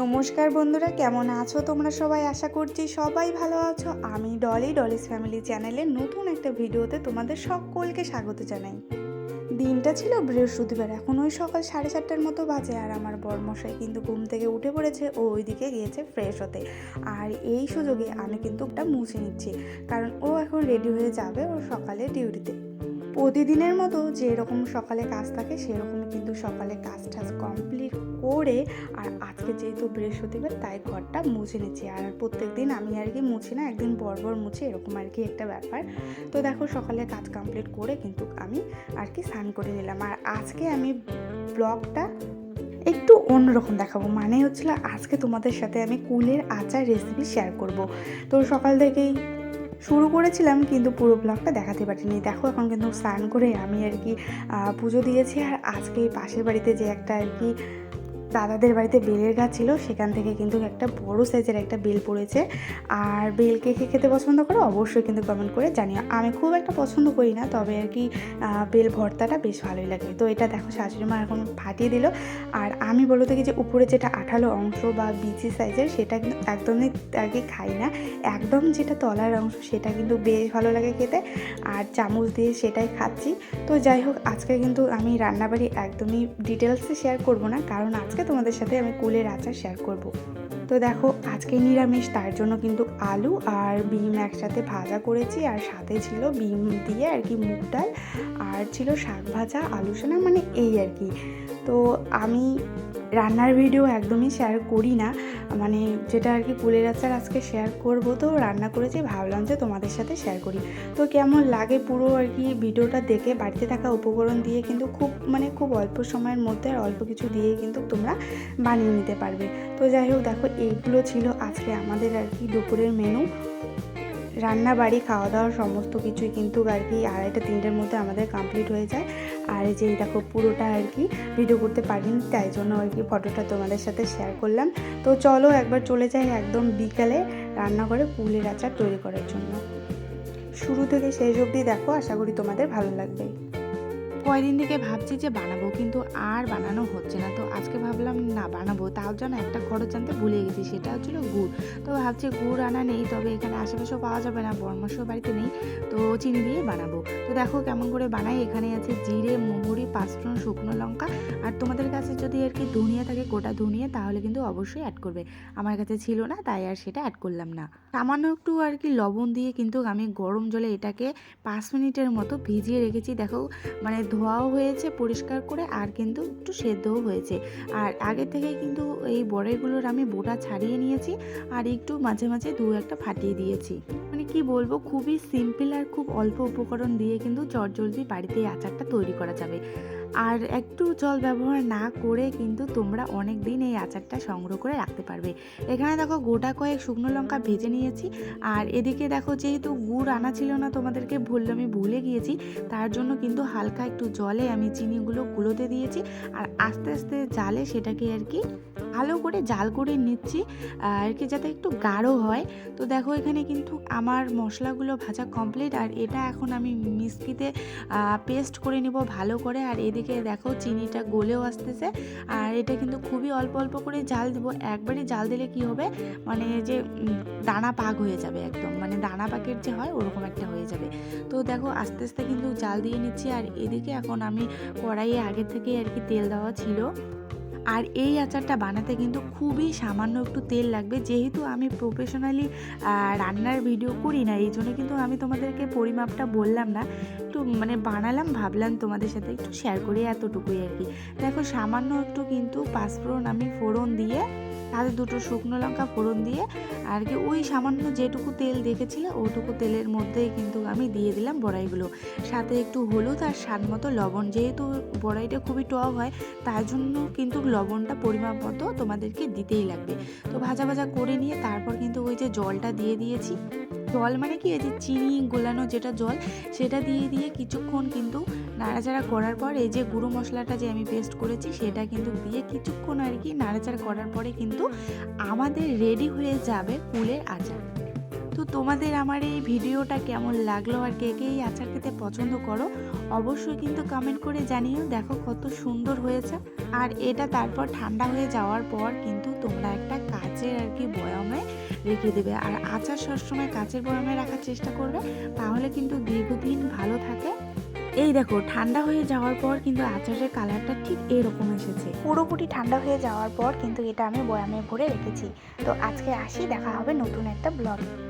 নমস্কার বন্ধুরা, কেমন আছো তোমরা সবাই? আশা করছি সবাই ভালো আছো। আমি ডলি, ডলিস ফ্যামিলি চ্যানেলে নতুন একটা ভিডিওতে তোমাদের সকলকে স্বাগত জানাই। দিনটা ছিল বৃহস্পতিবার, এখন ওই সকাল সাড়ে চারটার মতো বাজে আর আমার বরমশাই কিন্তু ঘুম থেকে উঠে পড়েছে, ও ওইদিকে গিয়েছে ফ্রেশ হতে। আর এই সুযোগে আমি কিন্তু একটা মুছে নিচ্ছি, কারণ ও এখন রেডি হয়ে যাবে ওর সকালে ডিউটিতে প্রতিদিনের মতো যেরকম সকালে কাজ থাকে, সেরকমই কিন্তু সকালে কাজ টাজ কমপ্লিট করে আর আজকে যেহেতু বৃহস্পতিবার, তাই ঘরটা মুছে নিচ্ছি। আর প্রত্যেক দিন আমি আর কি মুছি না, একদিন বর বর মুছি, এরকম আর কি একটা ব্যাপার। তো দেখো, সকালে কাজ কমপ্লিট করে কিন্তু আমি আর কি স্নান করে নিলাম। আর আজকে আমি ব্লগটা একটু অন্যরকম দেখাবো। মানে হচ্ছিল আজকে তোমাদের সাথে আমি কুলের আচার রেসিপি শেয়ার করব। তো সকাল থেকেই শুরু করেছিলাম, কিন্তু পুরো ব্লগটা দেখাতে পারিনি। দেখো, এখন কিন্তু স্নান করে আমি আর কি পুজো দিয়েছি। আর আজকে পাশের বাড়িতে যে একটা আর কি দাদাদের বাড়িতে বেলের গাছ ছিল, সেখান থেকে কিন্তু একটা বড় সাইজের একটা বেল পড়েছে। আর বেল কে খেতে পছন্দ করো অবশ্যই কিন্তু কমেন্ট করে জানিও। আমি খুব একটা পছন্দ করি না, তবে আর কি বেল ভর্তাটা বেশ ভালোই লাগে। তো এটা দেখো, শাশুড়ি মা এখন ফাটিয়ে দিল। আর আমি বলো থেকে যে, উপরে যেটা আঠালো অংশ বা বিচি সাইজের, সেটা কিন্তু একদমই আর কি খাই না। একদম যেটা তলার অংশ, সেটা কিন্তু বেশ ভালো লাগে খেতে। আর চামচ দিয়ে সেটাই খাচ্ছি। তো যাই হোক, আজকে কিন্তু আমি রান্নাবাড়ি একদমই ডিটেলসে শেয়ার করব না, কারণ আজকে তোমাদের সাথে আমি কুলের আচার শেয়ার করব। তো দেখো, আজকে নিরামিষ, তার জন্য কিন্তু আলু আর বিম একসাথে ভাজা করেছি আর সাথে ছিল বিম দিয়ে আর কি মুগ ডাল আর ছিল শাক ভাজা, আলু সোনা মানে এই আর কি। তো আমি রান্নার ভিডিও একদমই শেয়ার করি না। মানে যেটা আর কি কুলের আচার আজকে শেয়ার করব, তো রান্না করেছি, ভাবলাম যে তোমাদের সাথে শেয়ার করি। তো কেমন লাগে পুরো আর কি ভিডিওটা দেখে? বাড়িতে থাকা উপকরণ দিয়ে কিন্তু খুব মানে খুব অল্প সময়ের মধ্যে আর অল্প কিছু দিয়ে কিন্তু তোমরা বানিয়ে নিতে পারবে। তো যাই হোক, দেখো, এইগুলো ছিল আজকে আমাদের আর কি দুপুরের মেনু রান্না বাড়ি খাওয়া দাওয়া সমস্ত কিছুই কিন্তু আর কি আড়াইটা, তিনটের মধ্যে আমাদের কমপ্লিট হয়ে যায়। আর যে দেখো পুরোটা আর কি ভিডিও করতে পারিনি, তাই জন্য আর কি ফটোটা তোমাদের সাথে শেয়ার করলাম। তো চলো একবার চলে যাই একদম বিকালে রান্নাঘরে পুলের আচার তৈরি করার জন্য। শুরু থেকে শেষ অবধি দেখো, আশা করি তোমাদের ভালো লাগবে। কয়দিন থেকে ভাবছি যে বানাবো, কিন্তু আর বানানো হচ্ছে না। তো আজকে ভাবলাম না বানাবো, তাও যেন একটা খরচ আনতে ভুলে গেছি, সেটা হচ্ছিল গুড়। তো ভাবছি গুড় আনা নেই, তবে এখানে আশেপাশেও পাওয়া যাবে না, বর্মাসও বাড়িতে নেই, তো চিনি দিয়ে বানাবো। তো দেখো কেমন করে বানাই, এখানে আছে জিরে, মহুরি, পাঁচফোড়ন, শুকনো লঙ্কা। আর তোমাদের কাছে যদি আর কি ধনিয়া থাকে, গোটা ধনিয়া, তাহলে কিন্তু অবশ্যই অ্যাড করবে। আমার কাছে ছিল না, তাই আর সেটা অ্যাড করলাম না। সামান্য একটু আর কি লবণ দিয়ে কিন্তু আমি গরম জলে এটাকে পাঁচ মিনিটের মতো ভিজিয়ে রেখেছি। দেখো মানে ধোয়াও হয়েছে, পরিষ্কার করে, আর কিন্তু একটু সেদ্ধও হয়েছে। আর আগে থেকে কিন্তু এই বড়াইগুলোর আমি বোটা ছাড়িয়ে নিয়েছি, আর একটু মাঝে মাঝে দু একটা ফাটিয়ে দিয়েছি। কি বলব, খুবই সিম্পল আর খুব অল্প উপকরণ দিয়ে কিন্তু চটজলদি বাড়িতে আচারটা তৈরি করা যাবে। আর একটু জল ব্যবহার না করে কিন্তু তোমরা অনেক দিন এই আচারটা সংগ্রহ করে রাখতে পারবে। এখানে দেখো গোটা কয়েক শুকনো লঙ্কা ভেজে নিয়েছি। আর এদিকে দেখো যেহেতু গুড় আনা ছিল না, তোমাদেরকে বললে আমি ভুলে গিয়েছি, তার জন্য কিন্তু হালকা একটু জলে আমি চিনিগুলো গুলোতে দিয়েছি। আর আস্তে আস্তে জালে সেটাকে আর কি ভালো করে জাল করে নিচ্ছি, আর কি যাতে একটু গাঢ় হয়। তো দেখো এখানে কিন্তু আমার মশলাগুলো ভাজা কমপ্লিট আর এটা এখন আমি মিক্সিতে পেস্ট করে নিব ভালো করে। আর এদিকে দেখো চিনিটা গলেও আসতেছে, আর এটা কিন্তু খুবই অল্প অল্প করে জাল দিব। একবারে জাল দিলে কি হবে? মানে যে দানা পাক হয়ে যাবে একদম। মানে দানা পাকের যে হয়, ওরকম একটা হয়ে যাবে। তো দেখো আস্তে আস্তে কিন্তু জাল দিয়ে নিচ্ছি। আর এদিকে এখন আমি কড়াইয়ে আগে থেকে আর কি তেল দেওয়া ছিল। আর এই আচারটা বানাতে কিন্তু খুবই সামান্য একটু তেল লাগবে। যেহেতু আমি প্রফেশনালি রান্নার ভিডিও করি না, এই জন্য কিন্তু আমি তোমাদেরকে পরিমাপটা বললাম না। একটু মানে বানালাম, ভাবলাম তোমাদের সাথে একটু শেয়ার করি এতটুকুই আর কি। দেখো, সামান্য একটু কিন্তু পাঁচফোড়ন আমি ফোড়ন দিয়ে তাতে দুটো শুকনো লঙ্কা ফোড়ন দিয়ে, আর কি ওই সামান্য যেটুকু তেল দেখেছিলে, ওটুকু তেলের মধ্যেই কিন্তু আমি দিয়ে দিলাম বড়াইগুলো। সাথে একটু হলুদ আর স্বাদ মতো লবণ, যেহেতু বড়াইটা খুবই টক হয় তার জন্য কিন্তু লবণটা পরিমাপ মতো তোমাদেরকে দিতেই লাগবে। তো ভাজা ভাজা করে নিয়ে তারপর কিন্তু ওই যে জলটা দিয়ে দিয়েছি জল মানে কি? এই যে চিনি গোলানো যেটা জল, সেটা দিয়ে দিয়ে কিছুক্ষণ কিন্তু নাড়াচাড়া করার পর এই যে গুঁড়ো মশলাটা যে আমি পেস্ট করেছি, সেটা কিন্তু দিয়ে কিছুক্ষণ আর কি নাড়াচাড়া করার পরে কিন্তু আমাদের রেডি হয়ে যাবে কুলের আচার। তো তোমাদের আমার এই ভিডিওটা কেমন লাগল আর কে কে এই আচার খেতে পছন্দ করো, অবশ্যই কিন্তু কমেন্ট করে জানিও। দেখো কত সুন্দর হয়েছে। আর এটা তারপর ঠান্ডা হয়ে যাওয়ার পর কিন্তু তোমরা একটা কাচের আর কি বয়ামে রেখে দেবে। আর আচার সবসময় কাচের বয়ামে রাখার চেষ্টা করবে, তাহলে কিন্তু দীর্ঘদিন ভালো থাকে। এই দেখো, ঠান্ডা হয়ে যাওয়ার পর কিন্তু আচারের কালারটা ঠিক এরকম এসেছে। পুরোপুরি ঠান্ডা হয়ে যাওয়ার পর কিন্তু এটা আমি বয়ামে ভরে রেখেছি। তো আজকে আসি, দেখা হবে নতুন একটা ব্লগে।